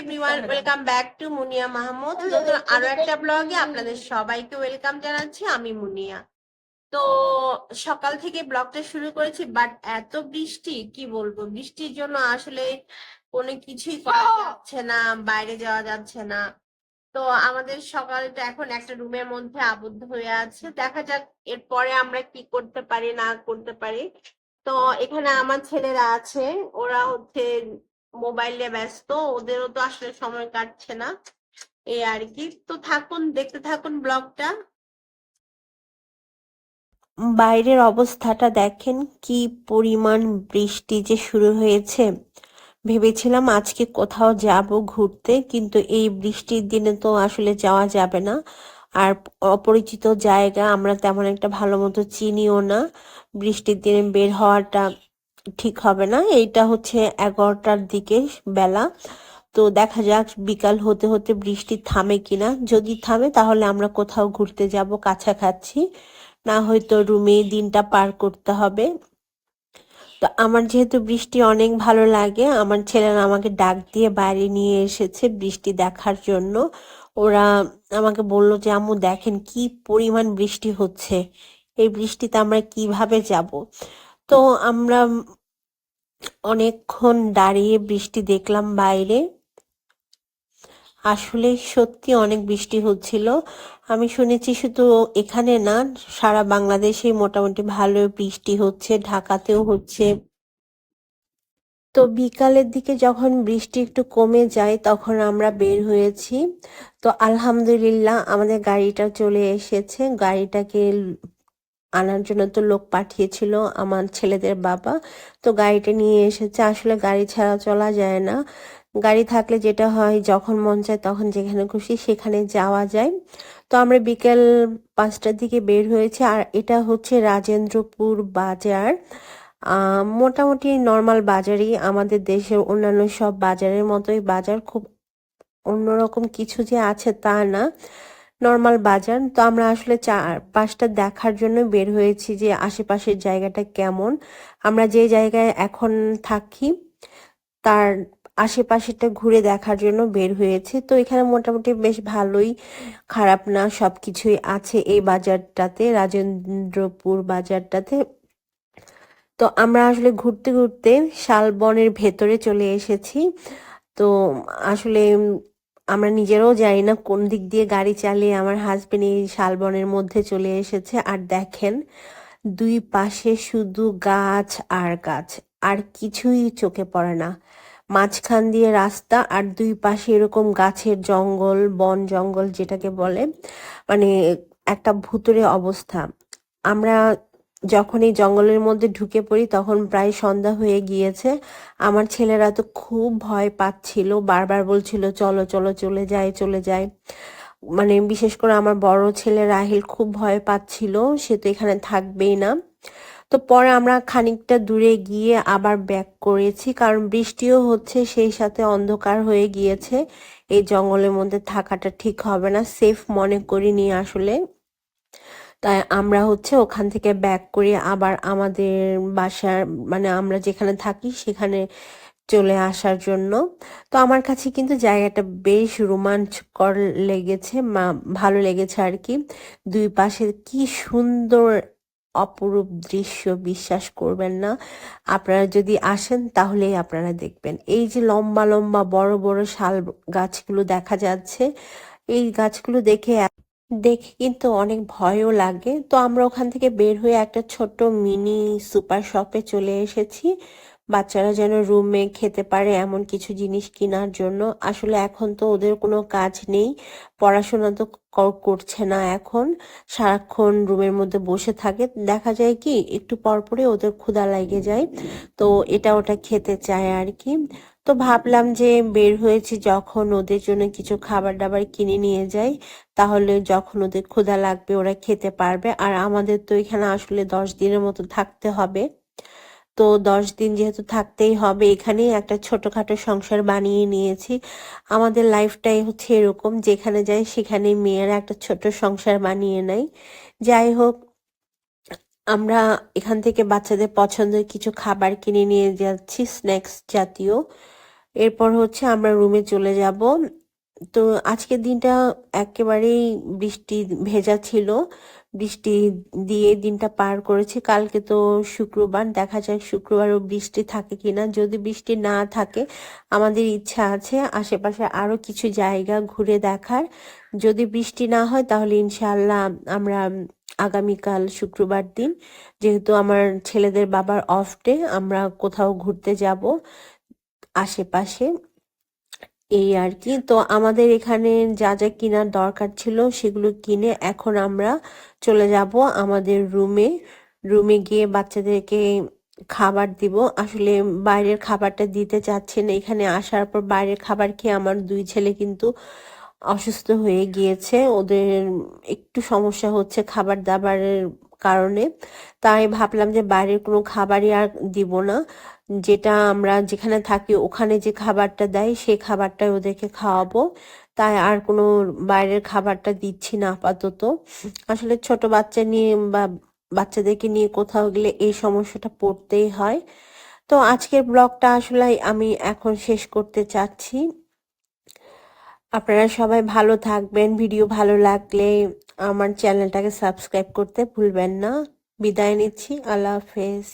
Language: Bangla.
Everyone welcome back to Muniya Mahmud নতুন আরও একটা ব্লগে আপনাদের সবাইকে ওয়েলকাম জানাচ্ছি আমি মুনিয়া। তো সকাল থেকে ব্লগটা শুরু করেছি বাট এত বৃষ্টি কি বলব? বৃষ্টির জন্য আসলে কোনো কিছুই করা যাচ্ছে না বাইরে যাওয়া যাচ্ছে না। তো আমাদের সকালটা এখন একটা রুমের মধ্যে আবদ্ধ হয়ে আছে। দেখা যাক এরপরে আমরা কি করতে পারি না করতে পারি। তো এখানে আমার ছেলেরা আছে ওরা হচ্ছে মোবাইলে ব্যস্ত, ওদেরও তো আসলে সময় কাটছে না এই আর কি। তো থাকুন, দেখতে থাকুন ব্লগটা। বাইরের অবস্থাটা দেখেন, কি পরিমাণ বৃষ্টি যে শুরু হয়েছে। ভেবেছিলাম আজকে কোথাও যাব ঘুরতে, কিন্তু এই বৃষ্টির দিনে তো আসলে যাওয়া যাবে না। আর অপরিচিত জায়গা, আমরা তেমন একটা ভালো মতো চিনিও না। বৃষ্টির দিনে বের হওয়াটা ঠিক হবে না। এইটা হচ্ছে এগারোটার দিকে বেলা। তো দেখা যাক বিকাল হতে হতে বৃষ্টি থামে কিনা। যদি থামে তাহলে আমরা কোথাও ঘুরতে যাব, কাছাকাছি। না হয়তো রুমে দিনটা পার করতে হবে। তো আমার যেহেতু বৃষ্টি অনেক ভালো লাগে, আমার ছেলেরা আমাকে ডাক দিয়ে বাইরে নিয়ে এসেছে বৃষ্টি দেখার জন্য। ওরা আমাকে বলল যে, আম্মু, দেখেন কি পরিমাণ বৃষ্টি হচ্ছে। এই বৃষ্টিতে আমরা কীভাবে যাব? তো আমরা অনেকক্ষণ দাঁড়িয়ে বৃষ্টি দেখলাম বাইরে। আসলে সত্যি অনেক বৃষ্টি হচ্ছিল। আমি শুনেছি শুধু এখানে না, সারা বাংলাদেশে মোটামুটি ভালো বৃষ্টি হচ্ছে, ঢাকাতেও হচ্ছে। তো বিকালের দিকে যখন বৃষ্টি একটু কমে যায়, তখন আমরা বের হয়েছি। তো আলহামদুলিল্লাহ আমাদের গাড়িটা চলে এসেছে। গাড়িটাকে আনার জন্য তো লোক পাঠিয়েছিল আমার ছেলেদের বাবা। তো গাড়িটা নিয়ে এসেছে। আসলে গাড়ি ছাড়া চলা যায় না। গাড়ি থাকলে যেটা হয়, যখন মন চায় তখন যেখানে খুশি সেখানে যাওয়া যায়। তো আমরা বিকেল পাঁচটার দিকে বের হয়েছে। আর এটা হচ্ছে রাজেন্দ্রপুর বাজার। মোটামুটি নর্মাল বাজারই। আমাদের দেশের অন্যান্য সব বাজারের মতোই বাজার। খুব অন্যরকম কিছু যে আছে তা না। নর্মাল বাজার। তো আমরা আসলে চার পাঁচটা দেখার জন্য বের হয়েছি যে আশেপাশের জায়গাটা কেমন। আমরা যে জায়গায় এখন থাকি, তার আশেপাশেটা ঘুরে দেখার জন্য বের হয়েছে। তো এখানে মোটামুটি বেশ ভালোই, খারাপ না সব কিছুই আছে এই বাজারটাতে, রাজেন্দ্রপুর বাজারটাতে। তো আমরা আসলে ঘুরতে ঘুরতে শালবনের ভেতরে চলে এসেছি। তো আসলে আমরা নিজেরাও জানি না কোন দিক দিয়ে গাড়ি চালিয়ে আমার হাজবেন্ড এই শালবনের মধ্যে চলে এসেছে। আর দেখেন, দুই পাশে শুধু গাছ আর গাছ, আর কিছুই চোখে পড়ে না। মাঝখান দিয়ে রাস্তা আর দুই পাশে এরকম গাছের জঙ্গল, বন জঙ্গল যেটাকে বলে মানে একটা ভুতুরে অবস্থা। আমরা যখন এই জঙ্গলের মধ্যে ঢুকে পড়ি, তখন প্রায় সন্ধ্যা হয়ে গিয়েছে। আমার ছেলেরা তো খুব ভয় পাচ্ছিল, বারবার বলছিল, চলো চলো, চলে যায় চলে যায় মানে বিশেষ করে আমার বড় ছেলে রাহিল খুব ভয় পাচ্ছিল, সে তো এখানে থাকবেই না। তো পরে আমরা খানিকটা দূরে গিয়ে আবার ব্যাক করেছি, কারণ বৃষ্টিও হচ্ছে, সেই সাথে অন্ধকার হয়ে গিয়েছে। এই জঙ্গলের মধ্যে থাকাটা ঠিক হবে না সেফ মনে করিনি আসলে। তাই আমরা হচ্ছে ওখান থেকে ব্যাক করে আবার আমাদের বাসার মানে আমরা যেখানে থাকি সেখানে চলে আসার জন্য। তো আমার কাছে কিন্তু জায়গাটা বেশ রোমাঞ্চকর লেগেছে ভালো লেগেছে আর কি দুই পাশে কি সুন্দর অপরূপ দৃশ্য বিশ্বাস করবেন না। আপনারা যদি আসেন তাহলেই আপনারা দেখবেন। এই যে লম্বা লম্বা বড় বড় শাল গাছগুলো দেখা যাচ্ছে, এই গাছগুলো দেখে দেখে কিন্তু অনেক ভয়ও লাগে। তো আমরা ওখান থেকে বের হয়ে একটা ছোট্ট মিনি সুপার শপে চলে এসেছি। বাচ্চারা যেন রুমে খেতে পারে এমন কিছু জিনিস কেনার জন্য। আসলে এখন তো ওদের কোনো কাজ নেই। পড়াশোনা তো করছে না এখন। সারাক্ষণ রুমের মধ্যে বসে থাকে। দেখা যায় কি, একটু পরপরে ওদের ক্ষুধা লাগে যায়। তো এটা ওটা খেতে চায় আর কি। তো ভাবলাম যে বের হয়েছি যখন ওদের জন্য কিছু খাবার দাবার কিনে নিয়ে যাই, তাহলে যখন ওদের ক্ষুধা লাগবে ওরা খেতে পারবে। আর আমাদের তো এখানে আসলে দশ দিনের মতো থাকতে হবে। তো দশ দিন যেহেতু থাকতেই হবে, এখানেই একটা ছোটোখাটো সংসার বানিয়ে নিয়েছি। আমাদের লাইফটাই হচ্ছে এরকম, যেখানে যাই সেখানে মেয়েরা একটা ছোট সংসার বানিয়ে নেয়। যাই হোক, আমরা এখান থেকে বাচ্চাদের পছন্দের কিছু খাবার কিনে নিয়ে যাচ্ছি, স্ন্যাক্স জাতীয়। এরপর হচ্ছে আমরা রুমে চলে যাব। তো আজকের দিনটা একেবারেই বৃষ্টি ভেজা ছিল। বৃষ্টি দিয়ে দিনটা পার করেছি। কালকে তো শুক্রবার, দেখা যাক শুক্রবারও বৃষ্টি থাকে কিনা। যদি বৃষ্টি না থাকে, আমাদের ইচ্ছা আছে আশেপাশে আরও কিছু জায়গা ঘুরে দেখার। যদি বৃষ্টি না হয়, তাহলে ইনশাল্লাহ আমরা আগামীকাল শুক্রবার দিন, যেহেতু আমার ছেলেদের বাবার অফ ডে আমরা কোথাও ঘুরতে যাব। আশেপাশে। এই আর কি। তো আমাদের এখানে যা যা কেনার দরকার ছিল সেগুলো কিনে এখন আমরা চলে যাব আমাদের রুমে রুমে গিয়ে বাচ্চাদেরকে খাবার দিব। আসলে বাইরের খাবারটা দিতে চাচ্ছে না। এখানে আসার পর বাইরের খাবার খেয়ে আমার দুই ছেলে কিন্তু অসুস্থ হয়ে গিয়েছে। ওদের একটু সমস্যা হচ্ছে খাবার দাবারের কারণে। তাই ভাবলাম যে বাইরের কোনো খাবারই আর দিব না। যেটা আমরা যেখানে থাকি ওখানে যে খাবারটা দেয় সেই খাবারটাই ওদেরকে খাওয়াবো। তাই আর কোনো বাইরের খাবারটা দিচ্ছি না আপাতত। আসলে ছোট বাচ্চা নিয়ে বা বাচ্চাদেরকে নিয়ে কোথাও গেলে এই সমস্যাটা পড়তেই হয়। তো আজকের ব্লগটা আসলে আমি এখন শেষ করতে চাচ্ছি। আপনারা সবাই ভালো থাকবেন, ভিডিও ভালো লাগলে আমার চ্যানেলটাকে সাবস্ক্রাইব করতে ভুলবেন না। বিদায় নিচ্ছি। আল্লাহ হাফেজ।